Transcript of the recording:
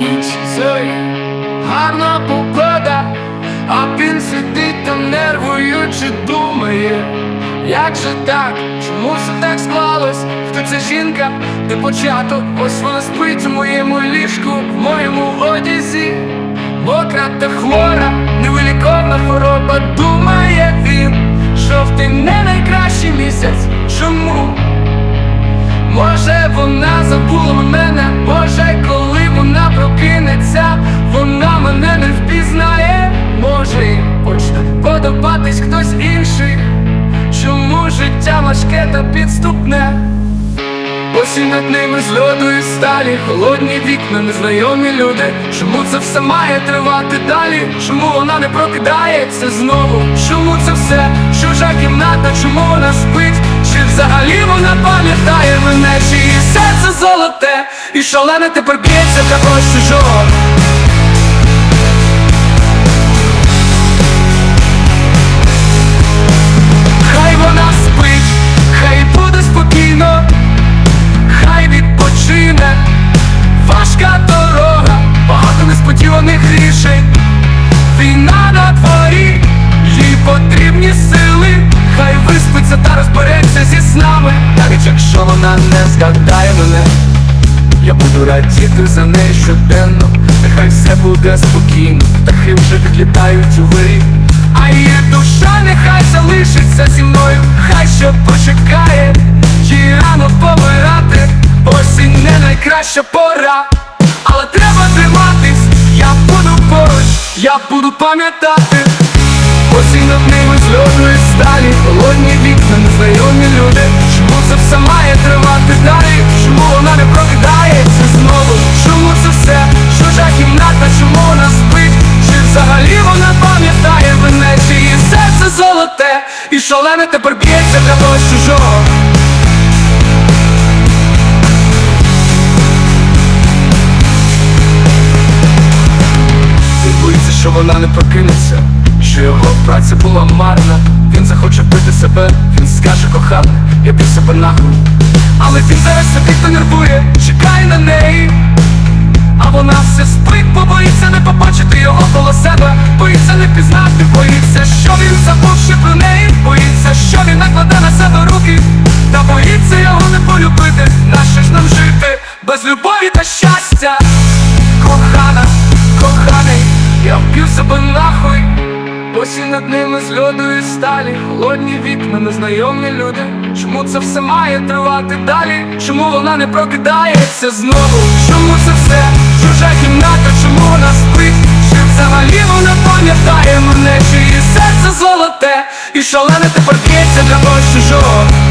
ніч зорі, гарна погода, а він сидить там нервуючи думає, як же так, чому все так склалось? Хто ця жінка, де початок? Ось вона спить у моєму ліжку, в моєму одязі, мокра та хвора, не хвороба, подобатись хтось інший. Чому життя важке та підступне? Осінь над ними з льоду і сталі, холодні вікна, незнайомі люди. Чому це все має тривати далі? Чому вона не прокидається знову? Чому це все чужа кімната? Чому вона спить? Чи взагалі вона пам'ятає мене? Чи серце золоте і шалене тепер б'ється когось чужого? Розбереться зі снами, навіть якщо вона не згадає мене, я буду радіти за неї щоденно, нехай все буде спокійно, птахи вже відлітають у вирі, а її душа нехай залишиться зі мною, хай ще почекає, їй рано помирати, осінь не найкраща пора, але треба триматись, я буду поруч, я буду пам'ятати. Осінь над ними з льоду і сталі, холодні вікна, незнайомі люди. Чому це все має тривати далі? Чому вона не прокидається знову? Чому це все чужа кімната? Чому вона спить? Чи взагалі вона пам'ятає мене? Чи її серце золоте і шалене тепер б'ється для когось чужого? Боїться, що вона не прокинеться, що його праця була марна. Він захоче вбити себе, він скаже кохана, я б'ю себе нахуй. Але він зараз сидить та нервує, чекає на неї. А вона все спить, бо боїться не побачити його коло себе, боїться не пізнати, боїться, що він забувши про неї, боїться, що він накладе на себе руки, та боїться його не полюбити, наше ж нам жити без любові та щастя. Кохана, коханий, я вб'ю себе нахуй. Осінь над ними з льоду і сталі, холодні вікна, незнайомі люди. Чому це все має тривати далі? Чому вона не прокидається знову? Чому це все чужа кімната? Чому вона спить? Чи взагалі вона пам'ятає мене? Чи її серце золоте і шалене тепер б'ється для когось чужого?